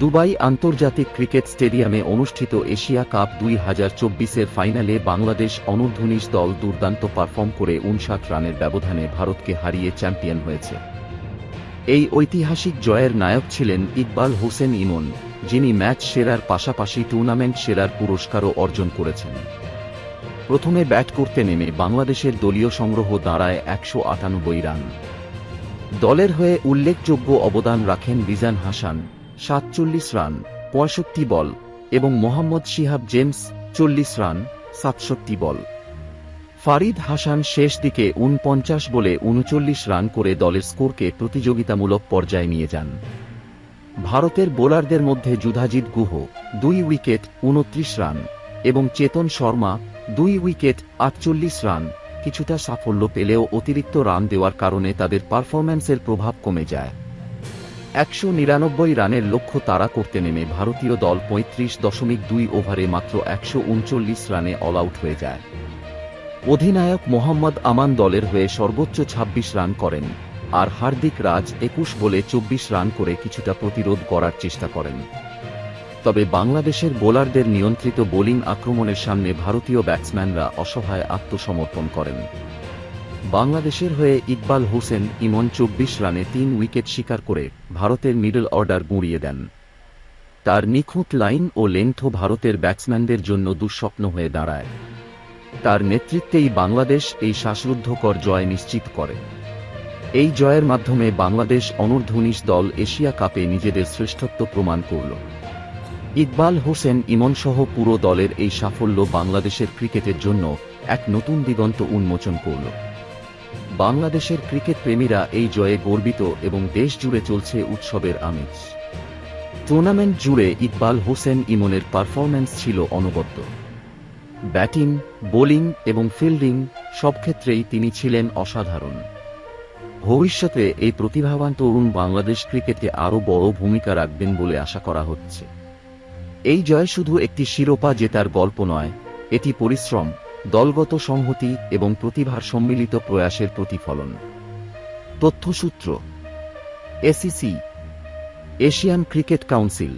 Dubai আন্তর্জাতিক cricket স্টেডিয়ামে অনুষ্ঠিত এশিয়া কাপ দুই হাজার চব্বিশের ফাইনালে বাংলাদেশ অনূর্ধ্ব দল দুর্দান্ত পারফর্ম করে উনষাট রানের ব্যবধানে ভারতকে হারিয়ে চ্যাম্পিয়ন হয়েছে। এই ঐতিহাসিক জয়ের নায়ক ছিলেন ইকবাল হোসেন ইমন, যিনি ম্যাচ সেরার পাশাপাশি টুর্নামেন্ট সেরার পুরস্কারও অর্জন করেছেন। প্রথমে ব্যাট করতে নেমে বাংলাদেশের দলীয় সংগ্রহ দাঁড়ায় একশো আটানব্বই রান। দলের হয়ে উল্লেখযোগ্য অবদান রাখেন রিজান হাসান, সাতচল্লিশ রান, পঁয়ষট্টি বল এবং মোহাম্মদ শিহাব জেমস, চল্লিশ রান, সাতষট্টি বল। ফারিদ হাসান শেষ দিকে উনপঞ্চাশ বলে উনচল্লিশ রান করে দলের স্কোরকে প্রতিযোগিতামূলক পর্যায়ে নিয়ে যান। ভারতের বোলারদের মধ্যে যুধাজিৎ গুহ, দুই উইকেট, উনত্রিশ রান এবং চেতন শর্মা, দুই উইকেট, আটচল্লিশ রান কিছুটা সাফল্য পেলেও অতিরিক্ত রান দেওয়ার কারণে তাদের পারফরম্যান্সের প্রভাব কমে যায়। একশো নিরানব্বই রানের লক্ষ্য তাড়া করতে নেমে ভারতীয় দল পঁয়ত্রিশ দশমিক দুই ওভারে মাত্র একশো উনচল্লিশ রানে অল আউট হয়ে যায়। অধিনায়ক মোহাম্মদ আমান দলের হয়ে সর্বোচ্চ ২৬ রান করেন আর হার্দিক রাজ একুশ বলে চব্বিশ রান করে কিছুটা প্রতিরোধ করার চেষ্টা করেন। তবে বাংলাদেশের বোলারদের নিয়ন্ত্রিত বোলিং আক্রমণের সামনে ভারতীয় ব্যাটসম্যানরা অসহায় আত্মসমর্পণ করেন। বাংলাদেশের হয়ে ইকবাল হোসেন ইমন চব্বিশ রানে তিন উইকেট শিকার করে ভারতের মিডল অর্ডার গুঁড়িয়ে দেন। তার নিখুঁত লাইন ও লেন্থও ভারতের ব্যাটসম্যানদের জন্য দুঃস্বপ্ন হয়ে দাঁড়ায়। তার নেতৃত্বেই বাংলাদেশ এই শ্বাসরুদ্ধকর জয় নিশ্চিত করে। এই জয়ের মাধ্যমে বাংলাদেশ অনূর্ধ্ব দল এশিয়া কাপে নিজেদের শ্রেষ্ঠত্ব প্রমাণ করল। ইকবাল হোসেন ইমনসহ পুরো দলের এই সাফল্য বাংলাদেশের ক্রিকেটের জন্য এক নতুন দিগন্ত উন্মোচন করল। বাংলাদেশের ক্রিকেট প্রেমীরা এই জয়ে গর্বিত এবং দেশ জুড়ে চলছে উৎসবের আমেজ। টুর্নামেন্ট জুড়ে ইকবাল হোসেন ইমনের পারফরম্যান্স ছিল অনবদ্য। ব্যাটিং বোলিং এবং ফিল্ডিং সব ক্ষেত্রেই তিনি ছিলেন অসাধারণ। ভবিষ্যতে এই প্রতিভাবান তরুণ বাংলাদেশ ক্রিকেটে আরও বড় ভূমিকা রাখবেন বলে আশা করা হচ্ছে। এই জয় শুধু একটি শিরোপা জেতার গল্প নয়, এটি পরিশ্রম, দলগত সংহতি এবং প্রতিভার সম্মিলিত প্রয়াসের প্রতিফলন। তথ্যসূত্র এসিসি এশিয়ান ক্রিকেট কাউন্সিল।